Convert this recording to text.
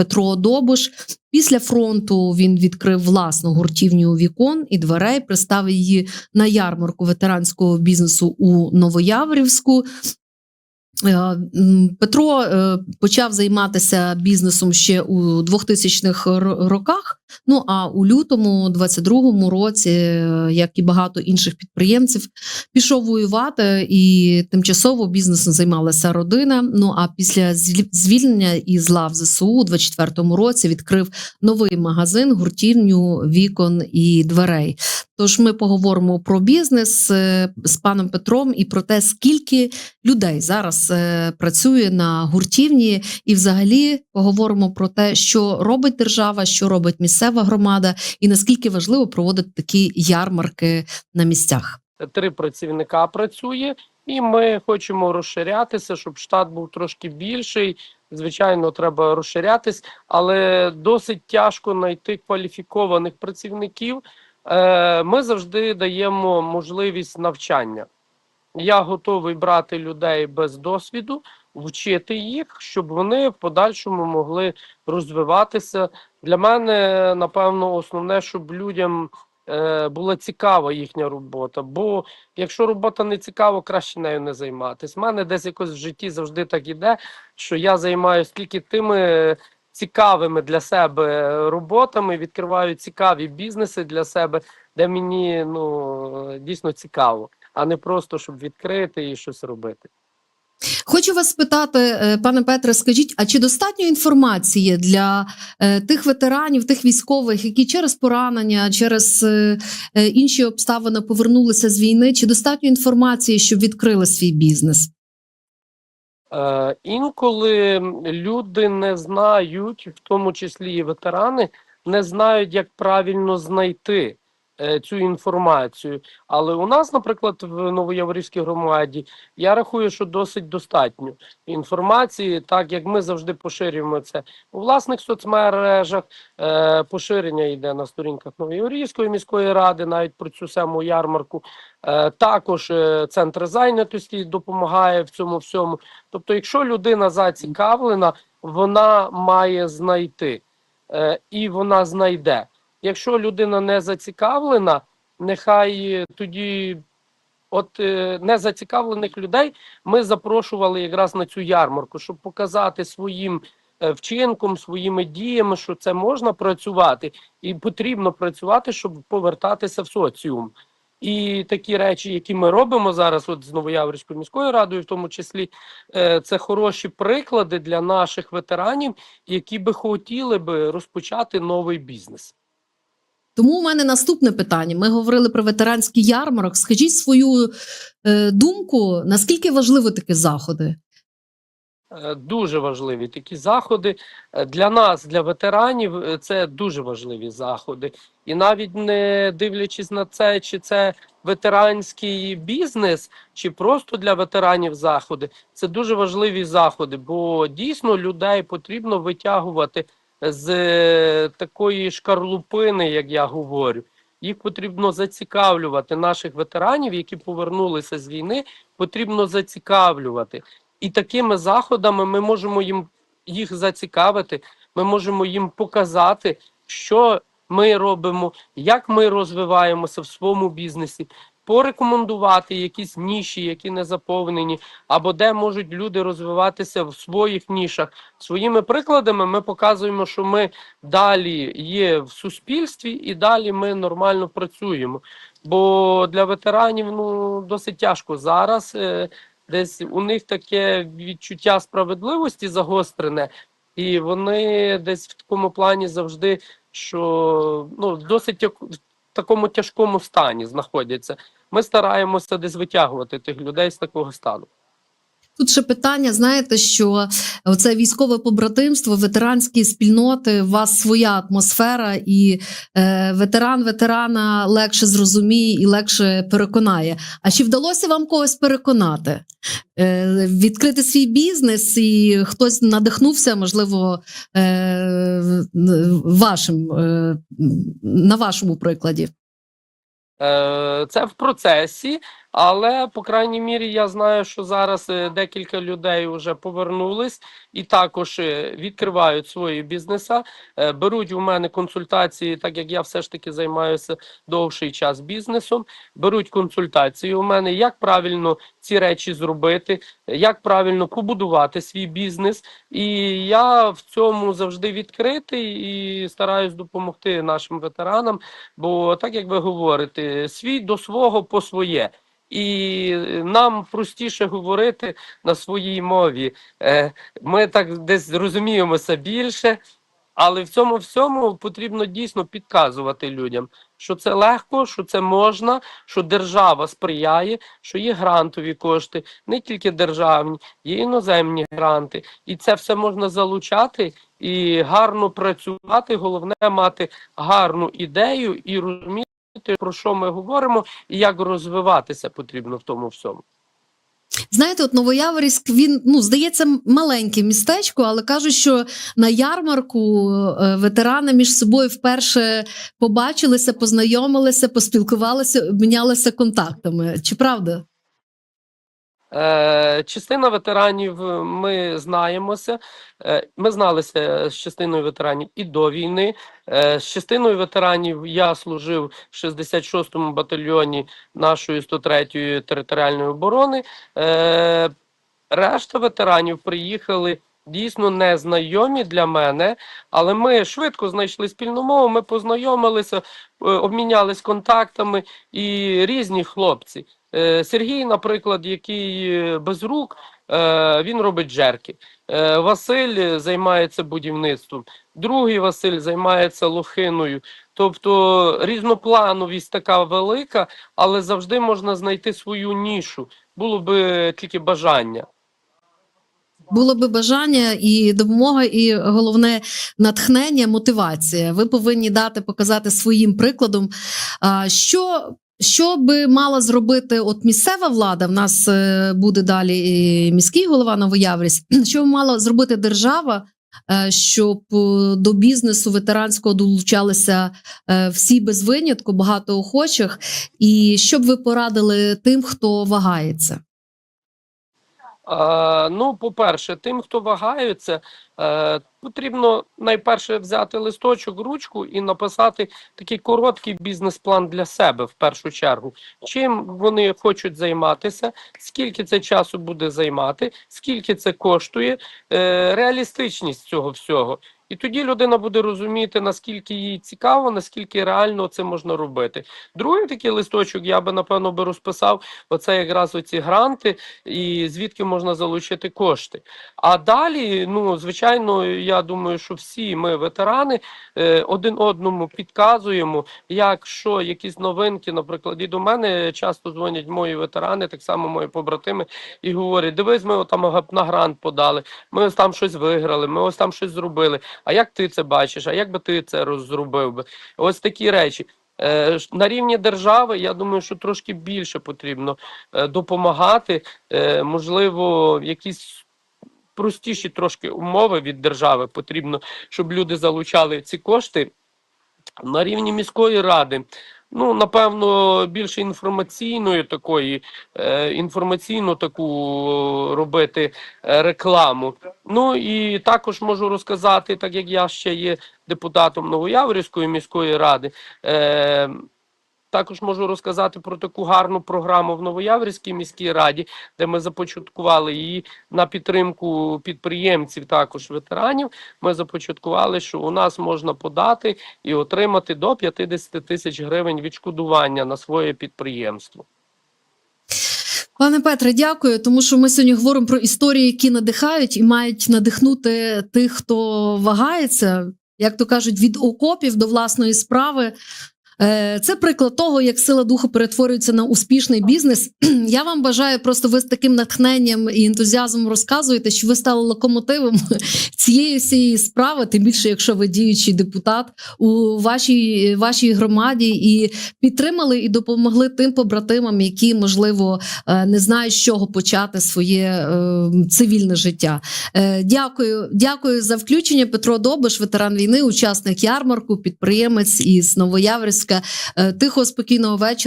Петро Добуш. Після фронту він відкрив власну гуртівню вікон і дверей, приставив її на ярмарку ветеранського бізнесу у Новояврівську. Е, Петро е, почав займатися бізнесом ще у 2000-х роках. Ну а у лютому 22-му році, е, як і багато інших підприємців, пішов воювати і тимчасово бізнесом займалася родина. Ну а після звіль- звільнення із лав ЗСУ у 24-му році відкрив новий магазин, гуртівню вікон і дверей. Тож ми поговоримо про бізнес е, з паном Петром і про те, скільки людей зараз е, працює на гуртівні, і взагалі поговоримо про те, що робить держава, що робить місцева громада, і наскільки важливо проводити такі ярмарки на місцях. три працівника працює, і ми хочемо розширятися, щоб штат був трошки більший. Звичайно, треба розширятись, але досить тяжко знайти кваліфікованих працівників. Е, Ми завжди даємо можливість навчання. Я готовий брати людей без досвіду, вчити їх, щоб вони в подальшому могли розвиватися. Для мене, напевно, основне, щоб людям е, була цікава їхня робота. Бо якщо робота не цікава, краще нею не займатися. У мене десь якось в житті завжди так іде, що я займаюся тільки тими цікавими для себе роботами, відкриваю цікаві бізнеси для себе, де мені ну дійсно цікаво, а не просто щоб відкрити і щось робити. Хочу вас спитати, е, пане Петре, скажіть, а чи достатньо інформації для е, тих ветеранів, тих військових, які через поранення, через е, інші обставини повернулися з війни? Чи достатньо інформації, щоб відкрили свій бізнес? Е, інколи люди не знають, в тому числі і ветерани, не знають, як правильно знайти цю інформацію. Але у нас, наприклад, в Новояворівській громаді, я рахую, що досить достатньо інформації, так як ми завжди поширюємо це у власних соцмережах. Е, поширення йде на сторінках Новояворівської міської ради, навіть про цю саму ярмарку. Е, також е, центр зайнятості допомагає в цьому всьому. Тобто, якщо людина зацікавлена, вона має знайти е, і вона знайде. Якщо людина не зацікавлена, нехай тоді, от е, незацікавлених людей, ми запрошували якраз на цю ярмарку, щоб показати своїм е, вчинком, своїми діями, що це можна працювати, і потрібно працювати, щоб повертатися в соціум. І такі речі, які ми робимо зараз, от з Новояврською міською радою, в тому числі, е, це хороші приклади для наших ветеранів, які би хотіли би розпочати новий бізнес. Тому у мене наступне питання. Ми говорили про ветеранський ярмарок. Скажіть свою е, думку, наскільки важливі такі заходи? Е, Дуже важливі такі заходи Е, для нас, для ветеранів, е, це дуже важливі заходи. І навіть не дивлячись на це, чи це ветеранський бізнес, чи просто для ветеранів заходи, це дуже важливі заходи, бо дійсно людей потрібно витягувати з е, такої шкарлупини, як я говорю. Їх потрібно зацікавлювати наших ветеранів, які повернулися з війни. Потрібно зацікавлювати. І такими заходами ми можемо їм їх зацікавити. Ми можемо їм показати, що ми робимо, як ми розвиваємося в своєму бізнесі, порекомендувати якісь ніші, які не заповнені, або де можуть люди розвиватися в своїх нішах. Своїми прикладами ми показуємо, що ми далі є в суспільстві і далі ми нормально працюємо. Бо для ветеранів ну досить тяжко зараз. е, Десь у них таке відчуття справедливості загострене, і вони десь в такому плані завжди, що ну досить такому тяжкому стані знаходяться. Ми стараємося десь витягувати тих людей з такого стану. Тут ще питання: знаєте, що оце військове побратимство, ветеранські спільноти, у вас своя атмосфера, і е, ветеран ветерана легше зрозуміє і легше переконає. А чи вдалося вам когось переконати? Е, відкрити свій бізнес, і хтось надихнувся, можливо, е, вашим, е, на вашому прикладі? Е, Це в процесі. Але, по крайній мірі, я знаю, що зараз е, декілька людей вже повернулись і також е, відкривають свої бізнеса, е, беруть у мене консультації, так як я все ж таки займаюся довший час бізнесом. Беруть консультації у мене, як правильно ці речі зробити, як правильно побудувати свій бізнес. І я в цьому завжди відкритий і стараюсь допомогти нашим ветеранам. Бо так як ви говорите, свій до свого по своє. І нам простіше говорити на своїй мові. Е, Ми так десь розуміємося більше, але в цьому всьому потрібно дійсно підказувати людям, що це легко, що це можна, що держава сприяє, що є грантові кошти, не тільки державні, є іноземні гранти, і це все можна залучати і гарно працювати. Головне мати гарну ідею і розуміти, про що ми говоримо, і як розвиватися потрібно в тому всьому. Знаєте, от Новояворівськ, він ну здається маленьке містечко, але кажуть, що на ярмарку е, ветерани між собою вперше побачилися, познайомилися, поспілкувалися, обмінялися контактами. Чи правда? Е, частина ветеранів е, ми знаємося. Е, ми зналися з частиною ветеранів і до війни. З частиною ветеранів я служив в 66-му батальйоні нашої 103-ї територіальної оборони. Решта ветеранів приїхали. Дійсно незнайомі для мене, але ми швидко знайшли спільну мову. Ми познайомилися, обмінялись контактами і різні хлопці. Е, Сергій, наприклад, який е, без рук, е, він робить джерки. Е, Василь займається будівництвом, другий Василь займається лохиною. Тобто різноплановість така велика, але завжди можна знайти свою нішу. Було би тільки бажання. Було би бажання і допомога, і головне натхнення, мотивація. Ви повинні дати показати своїм прикладом, що. Що би мала зробити от місцева влада? В нас е, буде далі міський голова Новояврівськ. Що б мала зробити держава, е, щоб е, до бізнесу ветеранського долучалися всі без винятку, багато охочих, і що б ви порадили тим, хто вагається? Е, ну, по-перше, тим, хто вагається, е, потрібно найперше взяти листочок, ручку і написати такий короткий бізнес-план для себе в першу чергу. Чим вони хочуть займатися, скільки це часу буде займати, скільки це коштує, е, реалістичність цього всього. І тоді людина буде розуміти, наскільки їй цікаво, наскільки реально це можна робити. Другий такий листочок я би напевно би розписав оце якраз оці гранти, і звідки можна залучити кошти. А далі, ну звичайно, я думаю, що всі ми, ветерани, е, один одному підказуємо, як що, якісь новинки. Наприклад, і до мене часто дзвонять мої ветерани, так само мої побратими, і говорять: дивись, ми там на грант подали, ми ось там щось виграли, ми ось там щось зробили. А як ти це бачиш? А як би ти це розробив би? Ось такі речі. Е, На рівні держави, я думаю, що трошки більше потрібно е, допомагати. Е, Можливо, якісь простіші трошки умови від держави потрібно, щоб люди залучали ці кошти на рівні міської ради. Ну, напевно, більше інформаційної такої, е, інформаційну таку робити е, рекламу. Ну і також можу розказати, так як я ще є депутатом Новояврівської міської ради. Е, також можу розказати про таку гарну програму в Новояврівській міській раді, де ми започаткували її на підтримку підприємців, також ветеранів. Ми започаткували, що у нас можна подати і отримати до 50 тисяч гривень відшкодування на своє підприємство. Пане Петре, дякую, тому що ми сьогодні говоримо про історії, які надихають і мають надихнути тих, хто вагається, як то кажуть, від окопів до власної справи. Е, Це приклад того, як сила духу перетворюється на успішний бізнес. Я вам бажаю просто ви з таким натхненням і ентузіазмом розказуєте, що ви стали локомотивом цієї всієї справи, тим більше, якщо ви діючий депутат у вашій, вашій громаді і підтримали і допомогли тим побратимам, які можливо е, не знають, з чого почати своє е, цивільне життя. Дякую, дякую за включення. Петро Добиш, ветеран війни, учасник ярмарку, підприємець із Новояврська. Е, Тихого спокійного вечора.